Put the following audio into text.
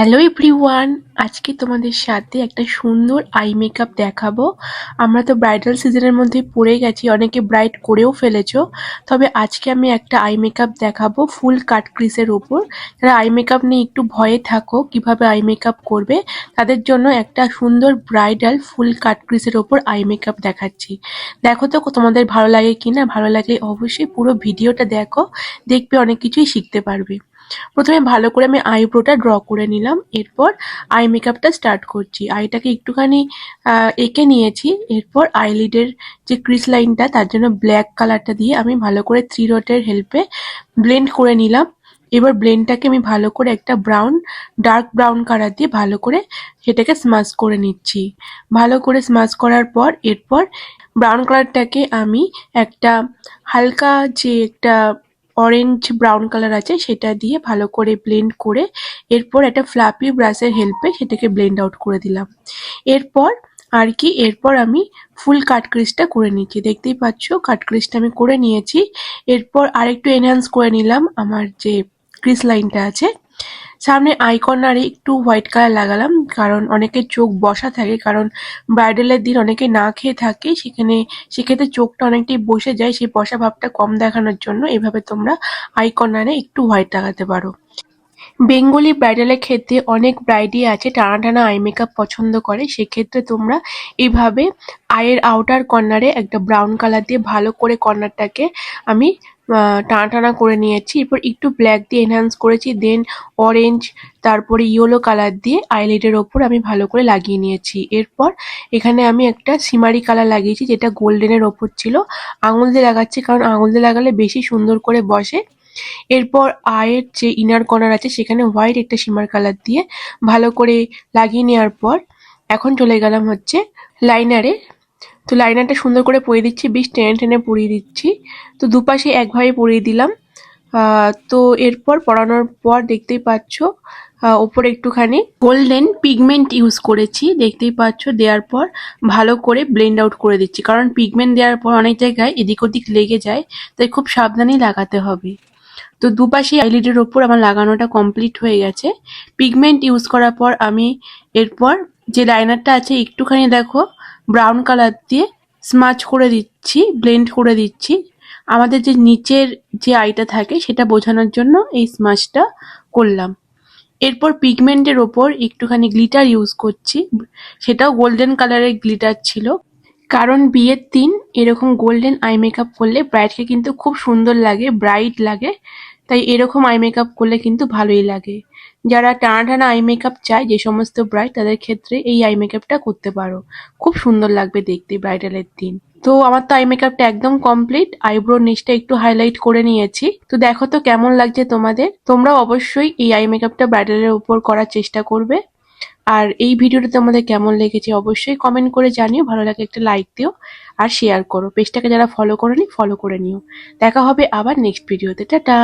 Hello everyone আজকে তোমাদের সাথে একটা সুন্দর আই মেকআপ দেখাবো। আমরা তো ব্রাইডাল সিজনের মধ্যে পড়ে গেছি, অনেকে ব্রাইড করেও ফেলেছো। তবে আজকে আমি একটা আই মেকআপ দেখাবো ফুল কাট ক্রিসের ওপর। যারা আই মেকআপ নিয়ে একটু ভয়ে থাকো, কীভাবে আই মেকআপ করবে, তাদের জন্য একটা সুন্দর ব্রাইডাল ফুল কাট ক্রিসের ওপর আই মেকআপ দেখাচ্ছি। দেখো তো তোমাদের ভালো লাগে কিনা? ভালো লাগলে অবশ্যই পুরো ভিডিওটা দেখো, দেখবে অনেক কিছুই শিখতে পারবে। প্রথমে ভালো করে আমি আইব্রোটা ড্র করে নিলাম, এরপর আই মেকআপটা স্টার্ট করছি। আইটাকে একটুখানি এঁকে নিয়েছি, এরপর আইলিডের যে ক্রিস লাইনটা, তার জন্য ব্ল্যাক কালারটা দিয়ে আমি ভালো করে থ্রি ডটের হেল্পে ব্লেন্ড করে নিলাম। এবার ব্লেন্ডটাকে আমি ভালো করে একটা ব্রাউন, ডার্ক ব্রাউন কালার দিয়ে ভালো করে সেটাকে স্মাশ করে নিচ্ছি। ভালো করে স্মাশ করার পর, এরপর ব্রাউন কালারটাকে আমি একটা হালকা যে একটা অরেঞ্জ ব্রাউন কালার আছে, সেটা দিয়ে ভালো করে ব্লেন্ড করে এরপর একটা ফ্লাপি ব্রাশের হেল্পে সেটাকে ব্লেন্ড আউট করে দিলাম। এরপর আর কি, এরপর আমি ফুল কাট ক্রিজটা করে নিয়েছি দেখতেই পাচ্ছ কাট ক্রিজটা আমি করে নিয়েছি। এরপর আরেকটু এনহ্যান্স করে নিলাম আমার যে ক্রিস লাইনটা আছে। সামনে আই কর্নারে একটু হোয়াইট কালার লাগালাম, কারণ অনেকের চোখ বসা থাকে, কারণ ব্রাইডালের দিন অনেকে না খেয়ে থাকে, সেখানে, সেক্ষেত্রে চোখটা অনেকটাই বসে যায়, সেই বসা ভাবটা কম দেখানোর জন্য। এভাবে তোমরা আই কর্নারে একটু হোয়াইট লাগাতে পারো। বেঙ্গলি ব্রাইডালের ক্ষেত্রে অনেক ব্রাইডই আছে, টানা টানা আই মেকআপ পছন্দ করে। সেক্ষেত্রে তোমরা এইভাবে আয়ের আউটার কর্নারে একটা ব্রাউন কালার দিয়ে ভালো করে কর্নারটাকে আমি টানা টানা করে নিয়েছি। এরপর একটু ব্ল্যাক দিয়ে এনহ্যান্স করেছি দেন অরেঞ্জ তারপরে ইয়েলো কালার দিয়ে আইলাইটের ওপর আমি ভালো করে লাগিয়ে নিয়েছি। এরপর এখানে আমি একটা সিমারি কালার লাগিয়েছি, যেটা গোল্ডেনের ওপর ছিল। আঙুল দিয়ে লাগাচ্ছি, কারণ আঙুল দিয়ে লাগালে বেশি সুন্দর করে বসে। এরপর আয়ের যে ইনার কর্নার আছে, সেখানে হোয়াইট একটা শিমার কালার দিয়ে ভালো করে লাগিয়ে নেওয়ার পর এখন চলে গেলাম হচ্ছে লাইনারে তো লাইনারটা সুন্দর করে পরিয়ে দিচ্ছি, বেশ টেনে টেনে পরিয়ে দিচ্ছি। তো দুপাশে একভাবে পরিয়ে দিলাম। তো এরপর পরানোর পর দেখতেই পাচ্ছ ওপরে একটুখানি গোল্ডেন পিগমেন্ট ইউজ করেছি। দেখতেই পাচ্ছ, দেওয়ার পর ভালো করে ব্লেন্ড আউট করে দিচ্ছি। কারণ পিগমেন্ট দেওয়ার পর অনেক জায়গায় এদিক ওদিক লেগে যায়, তাই খুব সাবধানেই লাগাতে হবে। তো দুপাশে আইলিডের ওপর আমার লাগানোটা কমপ্লিট হয়ে গেছে। পিগমেন্ট ইউজ করার পর আমি এরপর যে লাইনারটা আছে, একটুখানি দেখো ব্রাউন কালার দিয়ে স্মাচ করে দিচ্ছি ব্লেন্ড করে দিচ্ছি। আমাদের যে নিচের যে আইটা থাকে, সেটা বোঝানোর জন্য এই স্মাচটা করলাম। এরপর পিগমেন্টের ওপর একটুখানি গ্লিটার ইউজ করছি। সেটাও গোল্ডেন কালারের গ্লিটার ছিল। কারণ বিয়ের দিন এরকম গোল্ডেন আই মেকআপ করলে ব্রাইডকে কিন্তু খুব সুন্দর লাগে ব্রাইট লাগে। তাই এরকম আই মেকআপ করলে কিন্তু ভালোই লাগে। যারা টানা টানা আই মেকআপ চায়, যে সমস্ত ব্রাইড তাদের ক্ষেত্রে এই আই মেকআপটা করতে পারো। খুব সুন্দর লাগবে দেখতে ব্রাইডালের দিন। তো আমার তো আই মেকআপটা একদম কমপ্লিট আইব্রো নিচটা একটু হাইলাইট করে নিয়েছি। তো দেখো তো কেমন লাগছে তোমাদের? তোমরাও অবশ্যই এই আই মেকআপটা ব্রাইডালের উপর করার চেষ্টা করবে। আর এই ভিডিওটা তোমাদের কেমন লেগেছে অবশ্যই কমেন্ট করে জানিও, ভালো লাগে একটা লাইক দিও আর শেয়ার করো। পেজটাকে যারা ফলো করেনি ফলো করে নিও। দেখা হবে আবার নেক্সট ভিডিওতে টাটা!